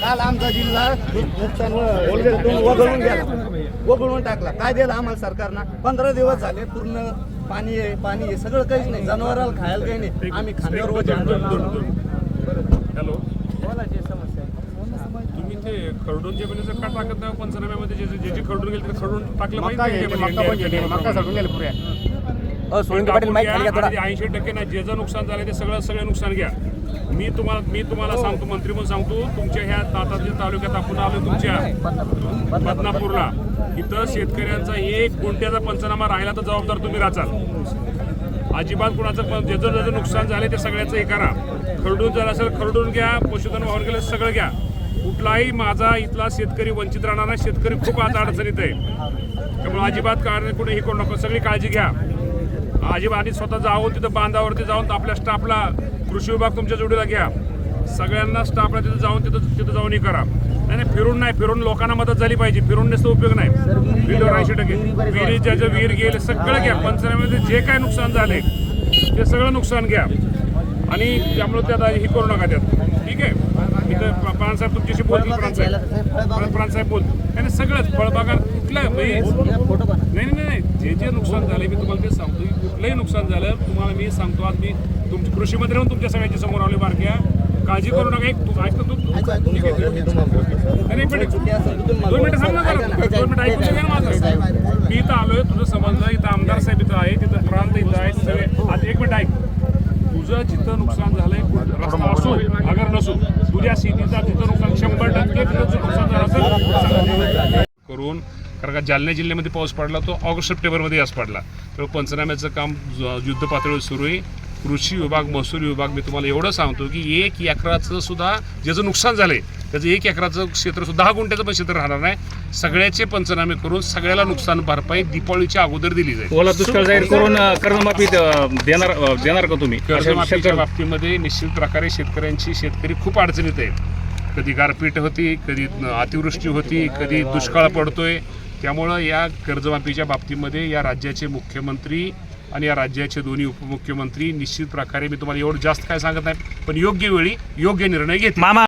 काल आमचा जिल्हा नुकसान व- वगळून गेला वगळून टाकला. काय दिलं आम्हाला सरकारनं? पंधरा दिवस झाले पूर्ण पाणी आहे पाणी आहे सगळं काहीच नाही. जनावराला खायला काही नाही. आम्ही खांद्यावर. हॅलो. तुम्ही ते खरडून जे म्हणजे का टाकत नाही पंचनाम्यामध्ये? जे जे जे खरडून गेले ते खरडून टाकलं ऐंशी टक्के नाही जे जे नुकसान झालं ते सगळं सगळं नुकसान घ्या. मी तुम्हाला मी तुम्हाला सांगतो मंत्री म्हणून सांगतो तुमच्या ह्या दाताच्या तालुक्यात आपण आलो तुमच्या. बदनापूरला. इथं शेतकऱ्यांचा एक गुंठ्याचा पंचनामा राहिला तर जबाबदार तुम्ही राचाल. अजिबात कुणाचं पण ज्याचं ज्याचं नुकसान झालं ते सगळ्याचं हे करा. खरडून झालं असेल खरडून घ्या. पशुधन वाहून गेलं सगळं घ्या. कुठलाही माझा इथला शेतकरी वंचित राहणार नाही. शेतकरी खूप आता अडचणीत आहे. त्यामुळे अजिबात कारण कुठे हे करू नका. सगळी काळजी घ्या. अजिबात आणि स्वतः जाऊन तिथं बांधावरती जाऊन आपल्या स्टाफला कृषी विभाग तुमच्या जोडीला घ्या. सगळ्यांना स्टाफला तिथं जाऊन तिथं तिथं जाऊन हे करा. नाही नाही फिरून नाही. फिरून लोकांना मदत झाली पाहिजे. फिरून नसतं उपयोग नाही. विहिरीवर ऐंशी टक्के. विहिरी ज्याचं विहीर गेले सगळं घ्या. पंचनाम्यामध्ये जे काय नुकसान झाले ते सगळं नुकसान घ्या. आणि त्यामुळे त्यात हे करू नका त्यात. ठीक आहे? प्राणसाहेब तुमच्याशी बोलतील प्राणसाहेब प्राणसाहेब बोल आणि सगळंच फळबागा कुठलं म्हणजे नाही नाही नाही जे जे नुकसान झाले मी तुम्हाला ते सांगतो कुठलंही नुकसान झालं तुम्हाला मी सांगतो आज मी तुमच्या कृषी मंत्री म्हणून तुमच्या सगळ्यांच्या समोर आले बारक्या काळजी करू नका एक तू ऐकतो तू नाही, मिनिट दोन मिनिटं थांब ना जरा. दोन मिनिटं ऐकून घ्या ना माझं मी इथं आलोय तुझं समजलं इथं आमदार साहेब इथं आहे तिथं प्रांत इथं आहे सगळे आता एक मिनिट ऐक तुझं जिथं नुकसान झालंय रस्ता असो अगर नसो उद्या शेतीचा तिथं नुकसान शंभर टक्के नुकसान झालं करून कारण का जालना जिल्ह्यामध्ये पाऊस पडला तो ऑगस्ट सप्टेंबरमध्ये आज पडला. तर पंचनाम्याचं काम युद्ध पातळीवर सुरू आहे. कृषी विभाग महसूल विभाग मी तुम्हाला एवढं सांगतो की एक एकराचं सुद्धा ज्याचं नुकसान झालंय त्याचं एक एकराचं क्षेत्र सुद्धा दहा गुंठ्याचं पण क्षेत्र राहणार नाही. सगळ्याचे पंचनामे करून सगळ्याला नुकसान भरपाई दीपावलीच्या अगोदर दिली जाईल. ओला दुष्काळ जाहीर करून कर्जमाफी देणार देणार का तुम्ही? कर्जमाफीच्या बाबतीमध्ये निश्चित प्रकारे शेतकऱ्यांची शेतकरी खूप अडचणीत आहेत. कधी गारपीट होती कधी अतिवृष्टी होती कधी दुष्काळ पडतोय. त्यामुळं या कर्जमाफीच्या बाबतीमध्ये या राज्याचे मुख्यमंत्री आणि या राज्याचे दोन्ही उपमुख्यमंत्री निश्चित प्रकारे मी तुम्हाला एवढं जास्त काय सांगत नाही पण योग्य वेळी योग्य निर्णय घेत मामा